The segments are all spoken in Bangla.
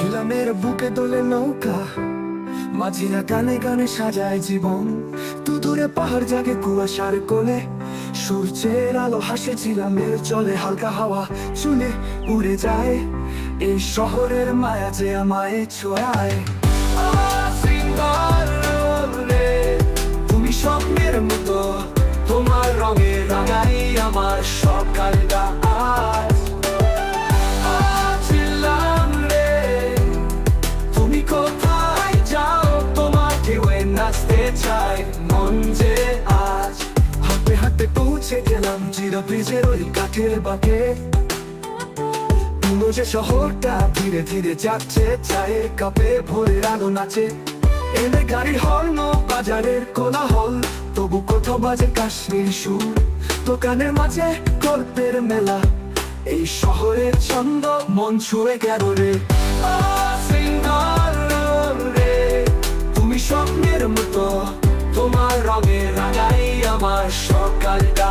গ্রামের বুকে দোলে নৌকা, মাঝিরা গানে গানে সাজায় জীবন। তু দূরে পাহাড় জাগে কুয়াশার কোলে, সূর্যের আলো হাসে ঝিলামের চলে হালকা হাওয়া চুলে উড়ে যায়। এই শহরের মায়া যে আমায় ছোঁয়ায়। সিঙ্গার গেলাম ব্রিজের ওই কাঠের বাঁকে। পুরো যে শহরটা ধীরে ধীরে যাচ্ছে, চায়ের কাপে ভোরের আলো নাচে। এলে গাড়ির হর্ন, বাজারের কোলাহল, তবু কোথাও বাজে কাশ্মীর সুর। দোকানের মাঝে গল্পের মেলা, এই শহরের ছন্দ মন ছুঁয়ে গেল রে। রে, তুমি স্বপ্নের মতো, তোমার রঙে রাঙাই আমার সকালটা।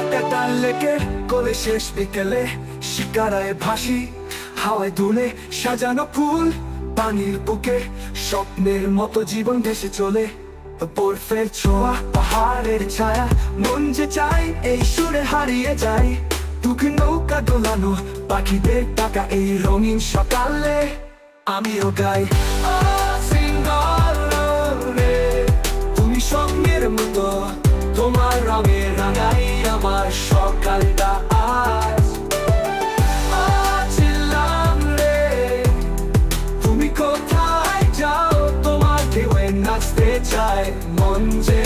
হাতে টান লেগে কোলে শেষ বিকেলে শিকারায় ভাসি, হাওয়ায় দুলে সাজানো ফুল পানির বুকে, স্বপ্নের মতো জীবন ভেসে চলে। বরফের ছোঁয়া, পাহাড়ের ছায়া, মন যে চাই এই সুরে হারিয়ে যায়। দুঃখ নৌকা দোলানো, পাখিদের টাকা এই রঙিন সকালে আমিও গাই। one day.